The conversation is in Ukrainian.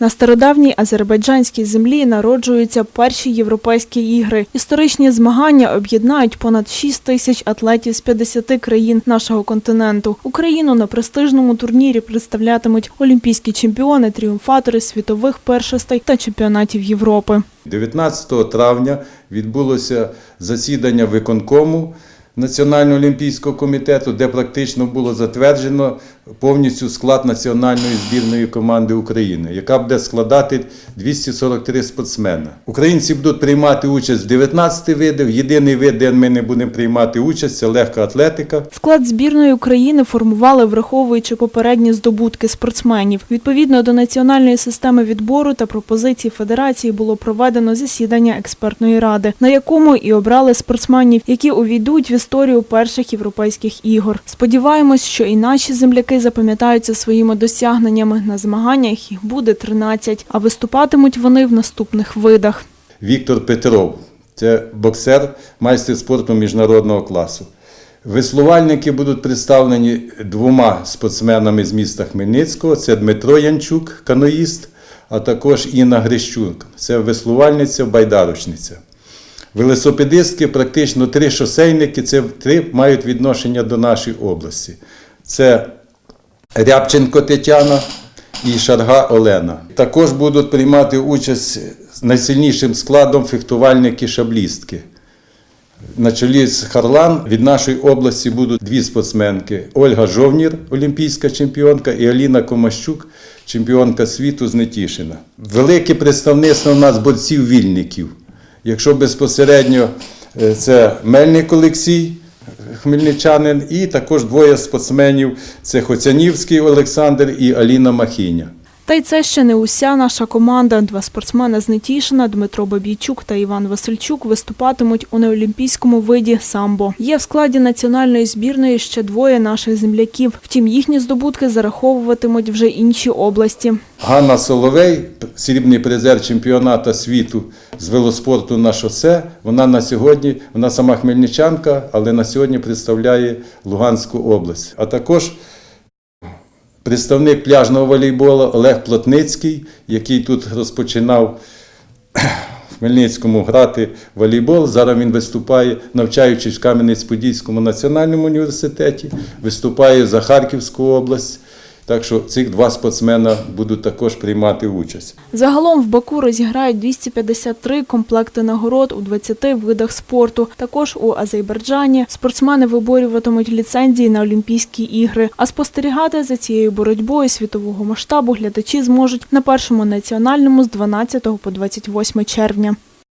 На стародавній азербайджанській землі народжуються перші європейські ігри. Історичні змагання об'єднають понад 6 тисяч атлетів з 50 країн нашого континенту. Україну на престижному турнірі представлятимуть олімпійські чемпіони, тріумфатори світових першостей та чемпіонатів Європи. 19 травня відбулося засідання виконкому Національного олімпійського комітету, де практично було затверджено повністю склад національної збірної команди України, яка буде складати 243 спортсмена. Українці будуть приймати участь в 19 видах. Єдиний вид, де ми не будемо приймати участь, це легка атлетика. Склад збірної України формували, враховуючи попередні здобутки спортсменів. Відповідно до національної системи відбору та пропозицій федерації було проведено засідання експертної ради, на якому і обрали спортсменів, які увійдуть в історію перших європейських ігор. Сподіваємось, що і наші земляки запам'ятаються своїми досягненнями. На змаганнях їх буде 13, а виступатимуть вони в наступних видах. Віктор Петров, це боксер, майстер спорту міжнародного класу. Веслувальники будуть представлені двома спортсменами з міста Хмельницького: це Дмитро Янчук, каноїст, а також Інна Грищук, це веслувальниця, байдарочниця. Велосипедистки практично три шосейники, це три мають відношення до нашої області. Це Рябченко Тетяна і Шарга Олена. Також будуть приймати участь найсильнішим складом фехтувальники-шаблістки. На чолі з Харлан від нашої області будуть дві спортсменки: Ольга Жовнір, олімпійська чемпіонка, і Аліна Комащук, чемпіонка світу з Нетішина. Велике представництво у нас борців-вільників. Якщо безпосередньо е, це Мельник Олексій, хмельничанин, і також двоє спортсменів це Хоцянівський Олександр і Аліна Махіня. Та й це ще не уся наша команда. Два спортсмени з Нетішина, Дмитро Бабійчук та Іван Васильчук виступатимуть у неолімпійському виді самбо. Є в складі національної збірної ще двоє наших земляків. Втім, їхні здобутки зараховуватимуть вже інші області. Ганна Соловей, срібний призер чемпіонату світу з велоспорту на шосе. Вона на сьогодні, вона сама хмельничанка, але на сьогодні представляє Луганську область. А також представник пляжного волейболу Олег Плотницький, який тут розпочинав в Хмельницькому грати волейбол. Зараз він виступає, навчаючись в Кам'янець-Подільському національному університеті, виступає за Харківську область. Так що цих два спортсмена будуть також приймати участь. Загалом в Баку розіграють 253 комплекти нагород у 20 видах спорту. Також у Азербайджані спортсмени виборюватимуть ліцензії на Олімпійські ігри. А спостерігати за цією боротьбою світового масштабу глядачі зможуть на першому національному з 12 по 28 червня.